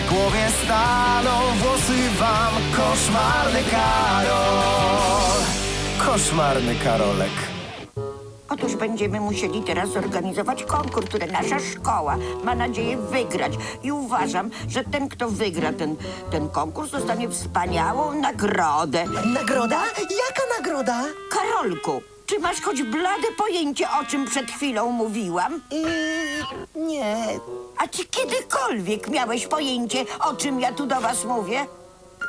Na głowie staną włosy wam Koszmarny Karol Koszmarny Karolek Otóż będziemy musieli teraz zorganizować konkurs, który nasza szkoła ma nadzieję wygrać. I uważam, że ten, kto wygra ten, ten konkurs, dostanie wspaniałą nagrodę. Nagroda? Jaka nagroda? Karolku, czy masz choć blade pojęcie, o czym przed chwilą mówiłam? Yy, nie. A czy kiedykolwiek miałeś pojęcie, o czym ja tu do was mówię?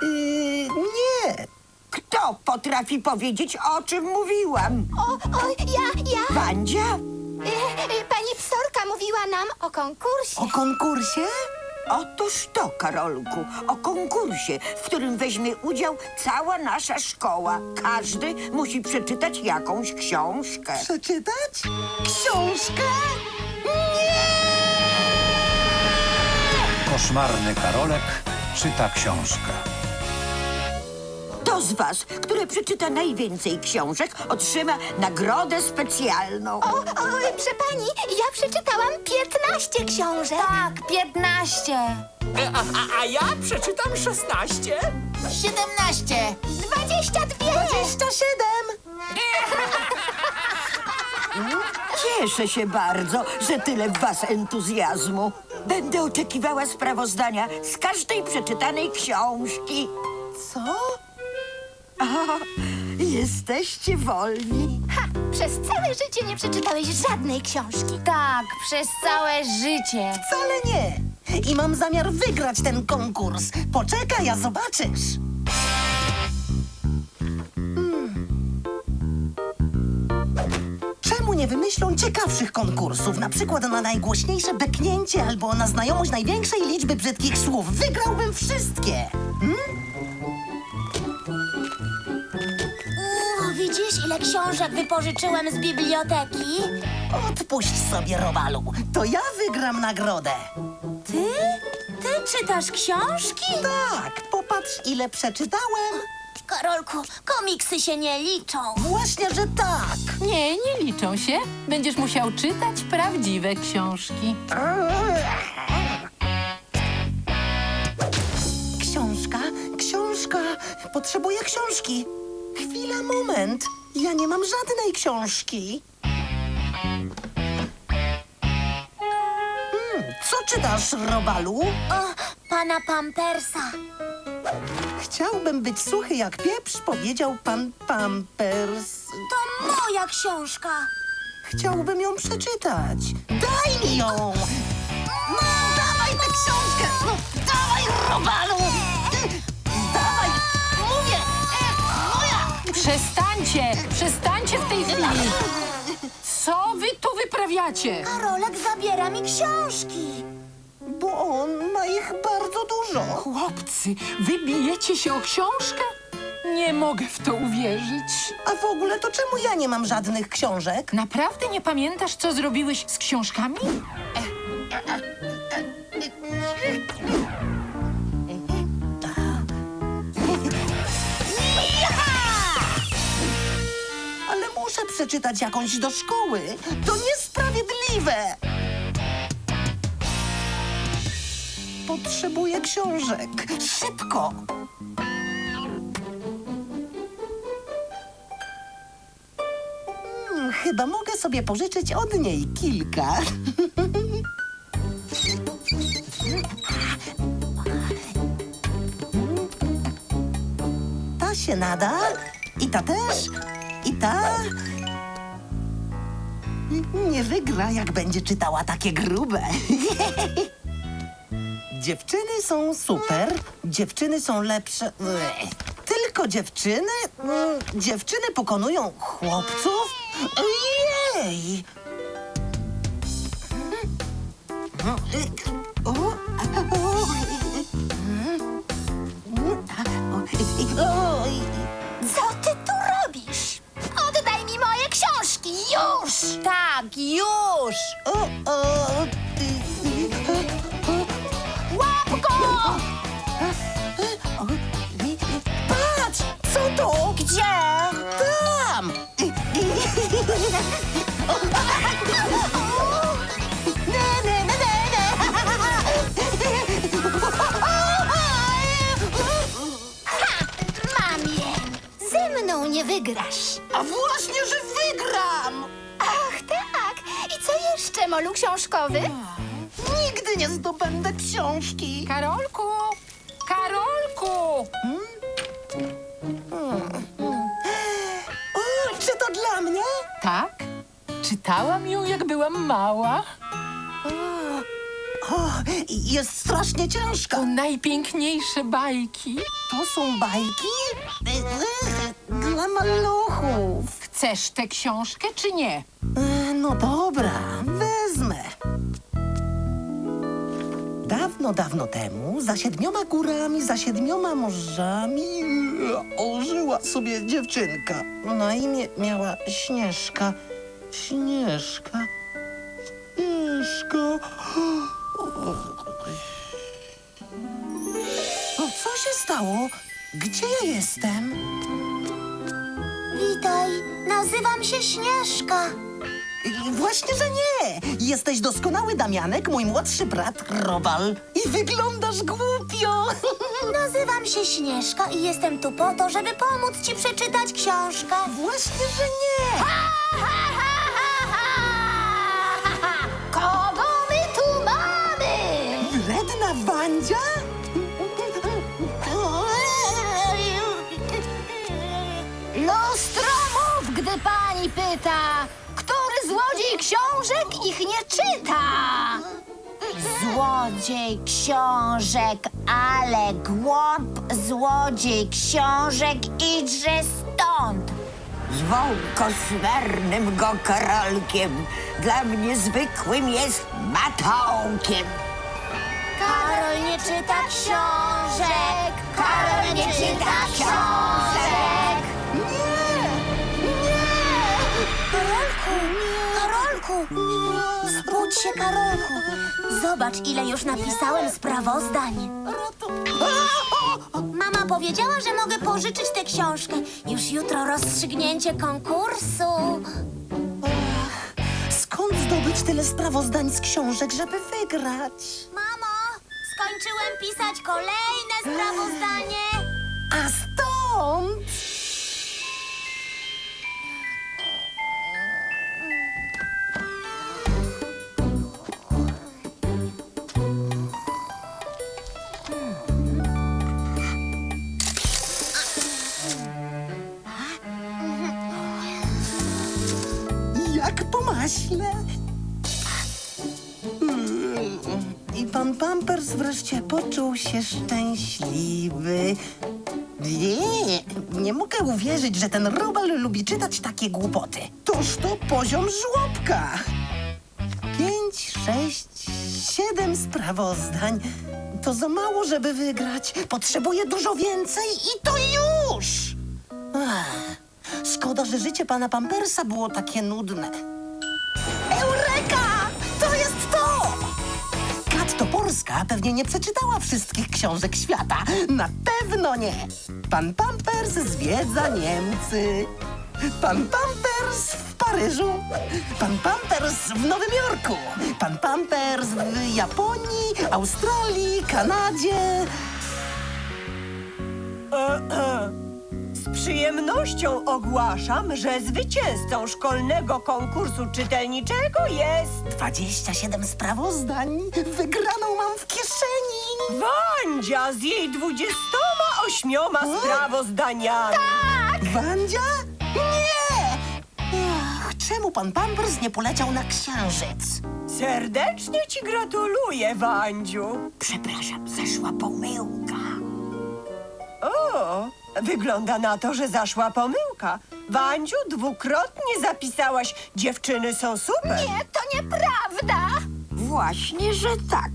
Yy, nie. Kto potrafi powiedzieć, o czym mówiłam? O, o, ja, ja. Wandzia? Y, y, Pani psorka mówiła nam o konkursie. O konkursie? Otóż to, Karolku, o konkursie, w którym weźmie udział cała nasza szkoła. Każdy musi przeczytać jakąś książkę. Przeczytać? Książkę? Koszmarny Karolek czyta książkę. Z was, które przeczyta najwięcej książek, otrzyma nagrodę specjalną. O, o, proszę pani, ja przeczytałam 15 książek. Tak, 15. E, A, a, a ja przeczytam 16. 17. 22. 27. Cieszę się bardzo, że tyle w was entuzjazmu. Będę oczekiwała sprawozdania z każdej przeczytanej książki. Co? O, jesteście wolni. Ha, przez całe życie nie przeczytałeś żadnej książki. Tak, przez całe życie. Wcale nie. I mam zamiar wygrać ten konkurs. Poczekaj, a zobaczysz. Hmm. Czemu nie wymyślą ciekawszych konkursów? Na przykład na najgłośniejsze beknięcie albo na znajomość największej liczby brzydkich słów. Wygrałbym wszystkie. O, widzisz, ile książek wypożyczyłem z biblioteki? Odpuść sobie, Robalu. To ja wygram nagrodę. Ty? Ty czytasz książki? Tak, popatrz, ile przeczytałem. Karolku, komiksy się nie liczą. Właśnie, że tak. Nie, nie liczą się. Będziesz musiał czytać prawdziwe książki. Książka, książka. Potrzebuję książki. Chwila, moment. Ja nie mam żadnej książki. Hmm, co czytasz, Robalu? O, pana Pampersa. Chciałbym być suchy jak pieprz, powiedział pan Pampers. To moja książka. Chciałbym ją przeczytać. Daj mi ją! No, dawaj tę książkę! No, dawaj, Robalu! Przestańcie! Przestańcie w tej chwili! Co wy tu wyprawiacie? Karolek zabiera mi książki. Bo on ma ich bardzo dużo. Chłopcy, wybijecie się o książkę? Nie mogę w to uwierzyć. A w ogóle to czemu ja nie mam żadnych książek? Naprawdę nie pamiętasz, co zrobiłeś z książkami? Muszę przeczytać jakąś do szkoły. To niesprawiedliwe. Potrzebuję książek. Szybko. Hmm, chyba mogę sobie pożyczyć od niej kilka. Ta się nada. I ta też. I ta. Nie wygra, jak będzie czytała takie grube. Dziewczyny są super, dziewczyny są lepsze. Tylko dziewczyny? Mm, Dziewczyny pokonują chłopców? O, o, Tak, już! O, o, Łapko! Patrz! Co to? Gdzie? Tam! Ne. Ha! Mam je! Ze mną nie wygrasz. A właśnie co jeszcze, molu książkowy? Nigdy nie zdobędę książki. Karolku! Karolku! O, czy to dla mnie? Tak? Czytałam ją, jak byłam mała. O, jest strasznie ciężka. To najpiękniejsze bajki. To są bajki? Dla maluchów. Chcesz tę książkę, czy nie? E, No dobra, Dawno, dawno temu, za siedmioma górami, za siedmioma morzami, e, ożyła sobie dziewczynka. Na imię miała Śnieżka. Śnieżka. Śnieżka. O, co się stało? Gdzie ja jestem? Witaj, nazywam się Śnieżka. Właśnie, że nie! Jesteś doskonały Damianek, mój młodszy brat Robal. I wyglądasz głupio! Nazywam się Śnieżka i jestem tu po to, żeby pomóc ci przeczytać książkę. Właśnie, że nie! Kogo my tu mamy? Wredna Wandzia? Lustro mów, gdy pani pyta, książek ich nie czyta. Złodziej książek, ale głąb, złodziej książek, idźże stąd. Zwą koszmarnym go Karolkiem. Dla mnie zwykłym jest matołkiem. Karol nie czyta książek, Karol nie czyta książek. Karolku, zbudź się, Karolku. Zobacz, ile już napisałem sprawozdań. Mama powiedziała, że mogę pożyczyć tę książkę. Już jutro rozstrzygnięcie konkursu. Skąd zdobyć tyle sprawozdań z książek, żeby wygrać? Mamo, skończyłem pisać kolejne sprawozdanie. A stąd... wreszcie poczuł się szczęśliwy. Nie, nie mogę uwierzyć, że ten Robal lubi czytać takie głupoty. Toż to poziom żłobka. Pięć, sześć, siedem sprawozdań. To za mało, żeby wygrać. Potrzebuję dużo więcej i to już! Ach, szkoda, że życie pana Pampersa było takie nudne. Toporska pewnie nie przeczytała wszystkich książek świata. Na pewno nie. Pan Pampers zwiedza Niemcy. Pan Pampers w Paryżu. Pan Pampers w Nowym Jorku. Pan Pampers w Japonii, Australii, Kanadzie. Z przyjemnością ogłaszam, że zwycięzcą szkolnego konkursu czytelniczego jest 27 sprawozdań. Wygraną mam w kieszeni. Wandzia z jej 28 sprawozdaniami. Wandzia? Nie! Ach, czemu pan Pampers nie poleciał na księżyc? Serdecznie ci gratuluję, Wandziu. Przepraszam, zaszła pomyłka. O, wygląda na to, że zaszła pomyłka. Wandziu, dwukrotnie zapisałaś Dziewczyny są super. Nie, to nieprawda. Właśnie, że tak.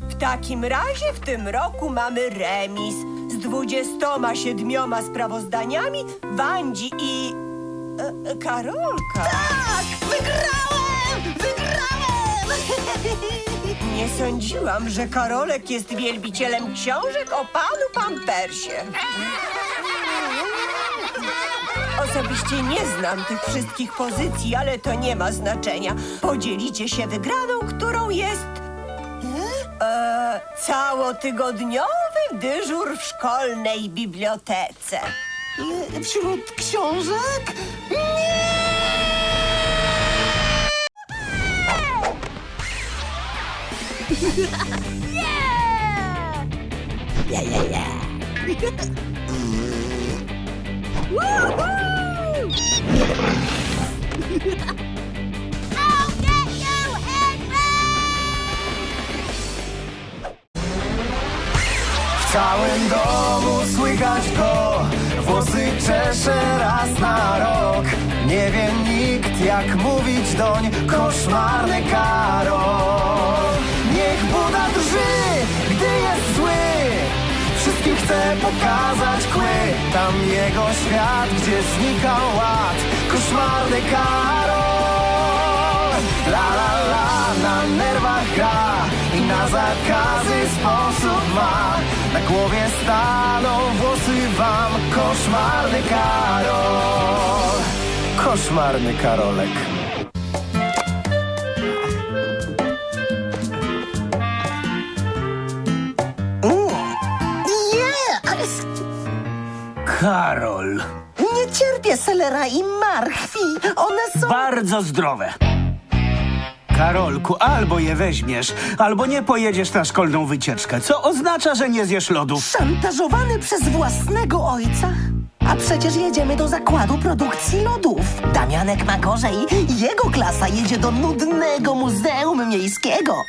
W takim razie w tym roku mamy remis z 27 sprawozdaniami Wandzi i e, e, Karolka. Tak! Wygrałem! Wygrałem! Nie sądziłam, że Karolek jest wielbicielem książek o panu Pampersie. Osobiście nie znam tych wszystkich pozycji, ale to nie ma znaczenia. Podzielicie się wygraną, którą jest e, całotygodniowy dyżur w szkolnej bibliotece. Y, Wśród książek? W jak mówić doń Koszmarny Karol. Niech Buda drży, gdy jest zły. Wszystkim chce pokazać kły. Tam jego świat, gdzie znika ład. Koszmarny Karol. La la la, na nerwach gra I na zakazy sposób ma. Na głowie staną włosy wam Koszmarny Karol Koszmarny Karolek Nie, ale s- Karol, nie cierpię selera i marchwi. One są... bardzo zdrowe. Karolku, albo je weźmiesz, albo nie pojedziesz na szkolną wycieczkę, co oznacza, że nie zjesz lodów. Szantażowany przez własnego ojca? A przecież jedziemy do zakładu produkcji lodów. Damianek ma gorzej. Jego klasa jedzie do nudnego muzeum miejskiego.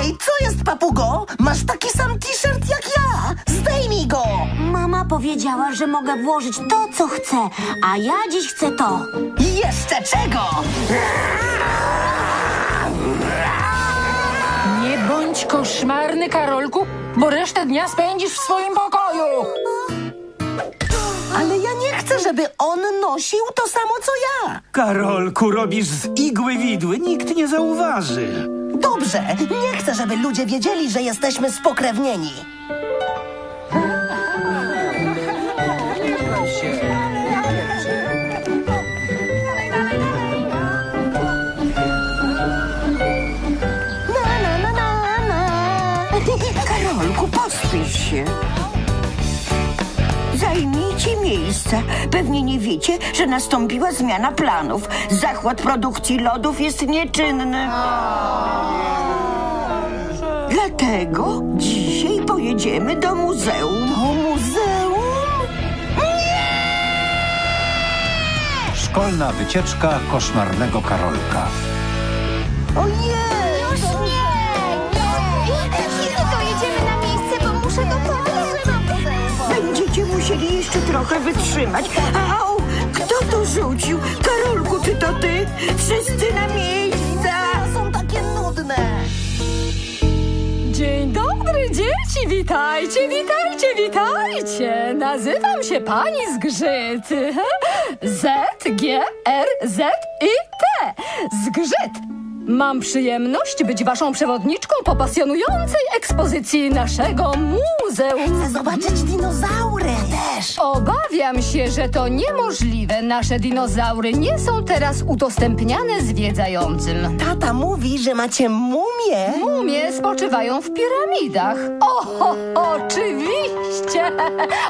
Ej, co jest, papugo? Masz taki sam t-shirt jak ja. Zdejmij go. Mama powiedziała, że mogę włożyć to, co chcę, a ja dziś chcę to. I jeszcze czego? Nie bądź koszmarny, Karolku, bo resztę dnia spędzisz w swoim pokoju. Ale ja nie chcę, żeby on nosił to samo, co ja. Karolku, robisz z igły widły, nikt nie zauważy. Dobrze, nie chcę, żeby ludzie wiedzieli, że jesteśmy spokrewnieni. Się. Zajmijcie miejsca. Pewnie nie wiecie, że nastąpiła zmiana planów. Zakład produkcji lodów jest nieczynny. Dlatego dzisiaj pojedziemy do muzeum. Do muzeum? Szkolna wycieczka koszmarnego Karolka. Jeszcze trochę wytrzymać. Au! Kto to rzucił? Karolku, czy to ty? Wszyscy na miejsca! Są takie nudne. Dzień dobry, dzieci, witajcie, witajcie, witajcie. Nazywam się pani Zgrzyt. Z, G, R, Z i T. Zgrzyt. Mam przyjemność być waszą przewodniczką po pasjonującej ekspozycji naszego muzeum. Chcę zobaczyć dinozaury. Też. Obawiam się, że to niemożliwe. Nasze dinozaury nie są teraz udostępniane zwiedzającym. Tata mówi, że macie mumię. Mumie spoczywają w piramidach. O, oczywiście,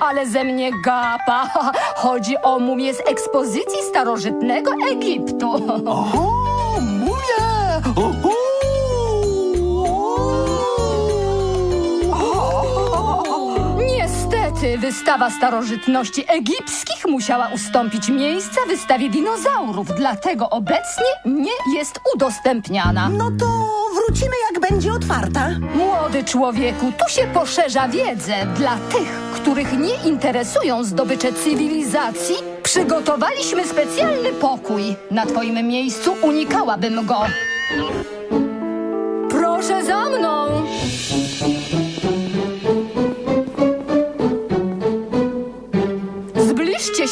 ale ze mnie gapa. Chodzi o mumię z ekspozycji starożytnego Egiptu. O, Wystawa starożytności egipskich musiała ustąpić miejsca wystawie dinozaurów, dlatego obecnie nie jest udostępniana. No to wrócimy, jak będzie otwarta. Młody człowieku, tu się poszerza wiedzę. Dla tych, których nie interesują zdobycze cywilizacji, przygotowaliśmy specjalny pokój. Na twoim miejscu unikałabym go. Proszę za mną!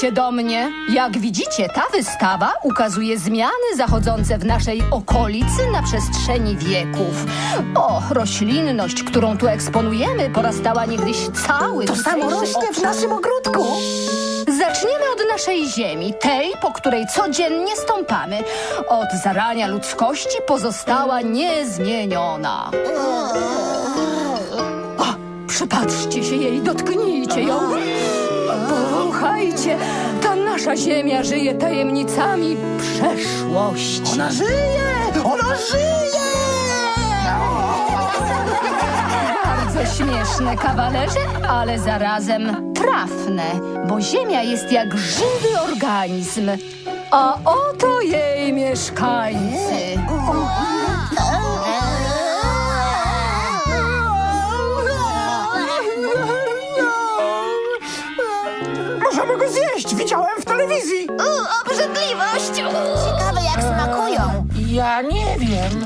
Się do mnie. Jak widzicie, ta wystawa ukazuje zmiany zachodzące w naszej okolicy na przestrzeni wieków. O, roślinność, którą tu eksponujemy, porastała niegdyś cały To samo rośnie w naszym ogródku. Zaczniemy od naszej ziemi, tej, po której codziennie stąpamy. Od zarania ludzkości pozostała niezmieniona. Przypatrzcie się jej, dotknijcie ją. Ta nasza ziemia żyje tajemnicami przeszłości. Ona żyje! Ona żyje! Bardzo śmieszne, kawalerze, ale zarazem trafne, bo Ziemia jest jak żywy organizm. A oto jej mieszkańcy. Nie wiem.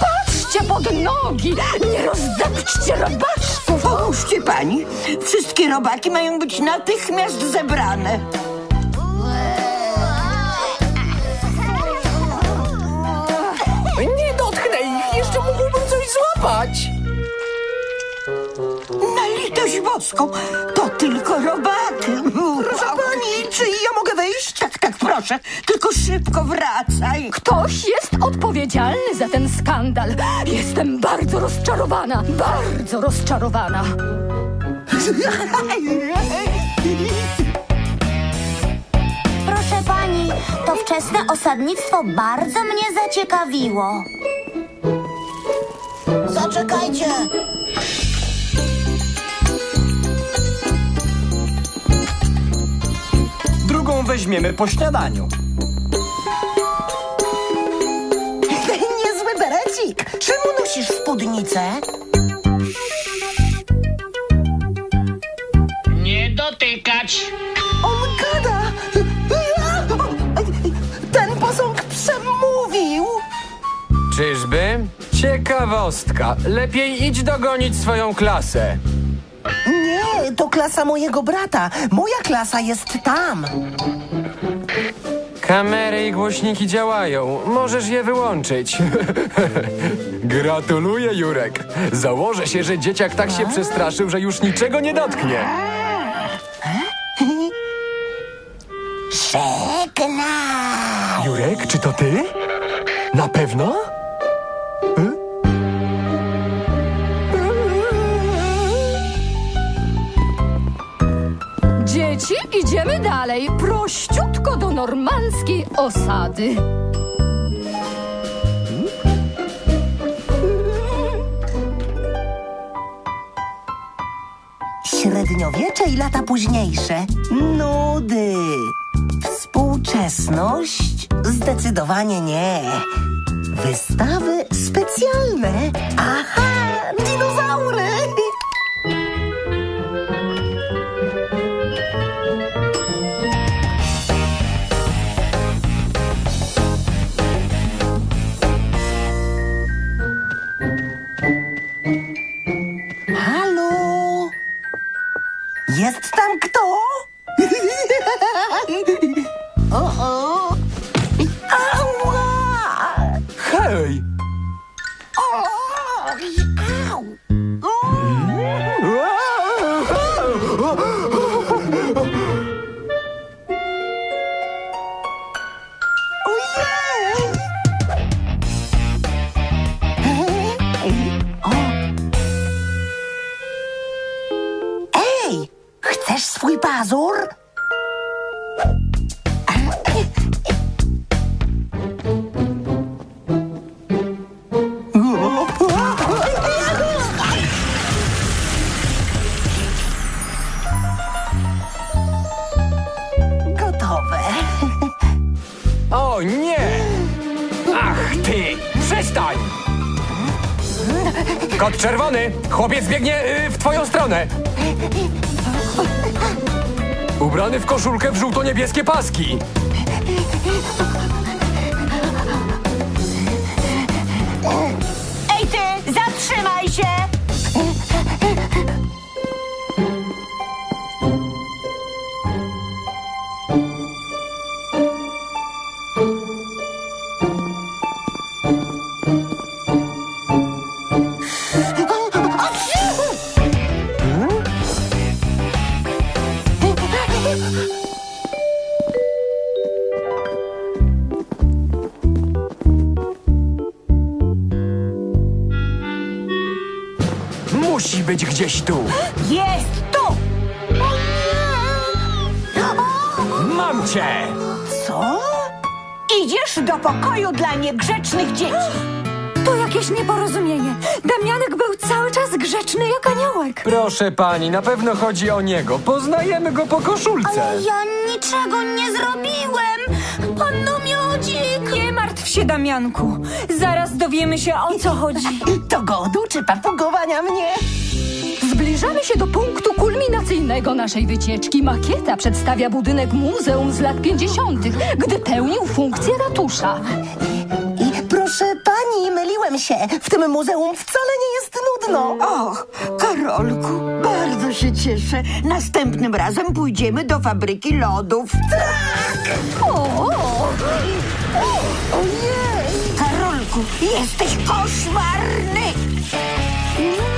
Patrzcie pod nogi! Nie rozdepczcie robaczków! Pomóżcie pani. Wszystkie robaki mają być natychmiast zebrane. Nie dotknę ich, jeszcze mógłbym coś złapać. Litość boską, to tylko robaki. Proszę pani, czy ja mogę wejść? Tak, tak, proszę. Tylko szybko wracaj. Ktoś jest odpowiedzialny za ten skandal. Jestem bardzo rozczarowana, bardzo rozczarowana. Proszę pani, to wczesne osadnictwo bardzo mnie zaciekawiło. Zaczekajcie. Weźmiemy po śniadaniu. Niezły berecik! Czemu nosisz spódnicę? Nie dotykać! On gada! Ten posąg przemówił! Czyżby? Ciekawostka. Lepiej idź dogonić swoją klasę. Nie, to klasa mojego brata. Moja klasa jest tam. Kamery i głośniki działają. Możesz je wyłączyć. Gratuluję, Jurek. Założę się, że dzieciak tak się przestraszył, że już niczego nie dotknie. Żegnam! Jurek, czy to ty? Na pewno? Dalej, prościutko do normandzkiej osady. Średniowiecze i lata późniejsze. Nudy. Współczesność? Zdecydowanie nie. Wystawy specjalne. Aha, dinozaury. Tam kto? o, o. Kot czerwony! Chłopiec biegnie y, w twoją stronę! Ubrany w koszulkę w żółto-niebieskie paski! Pokoju dla niegrzecznych dzieci. To jakieś nieporozumienie. Damianek był cały czas grzeczny jak aniołek. Proszę pani, na pewno chodzi o niego. Poznajemy go po koszulce. Ale ja niczego nie zrobiłem! Panno Miodzik! Nie martw się, Damianku. Zaraz dowiemy się, o co chodzi. To go oduczy papugowania mnie. Zbliżamy się do punktu kulminacyjnego naszej wycieczki. Makieta przedstawia budynek muzeum z lat 50., gdy pełnił funkcję ratusza. I proszę pani, myliłem się. W tym muzeum wcale nie jest nudno. Och, Karolku, bardzo się cieszę. Następnym razem pójdziemy do fabryki lodów. Ojej! Karolku, jesteś koszmarny! Opracowanie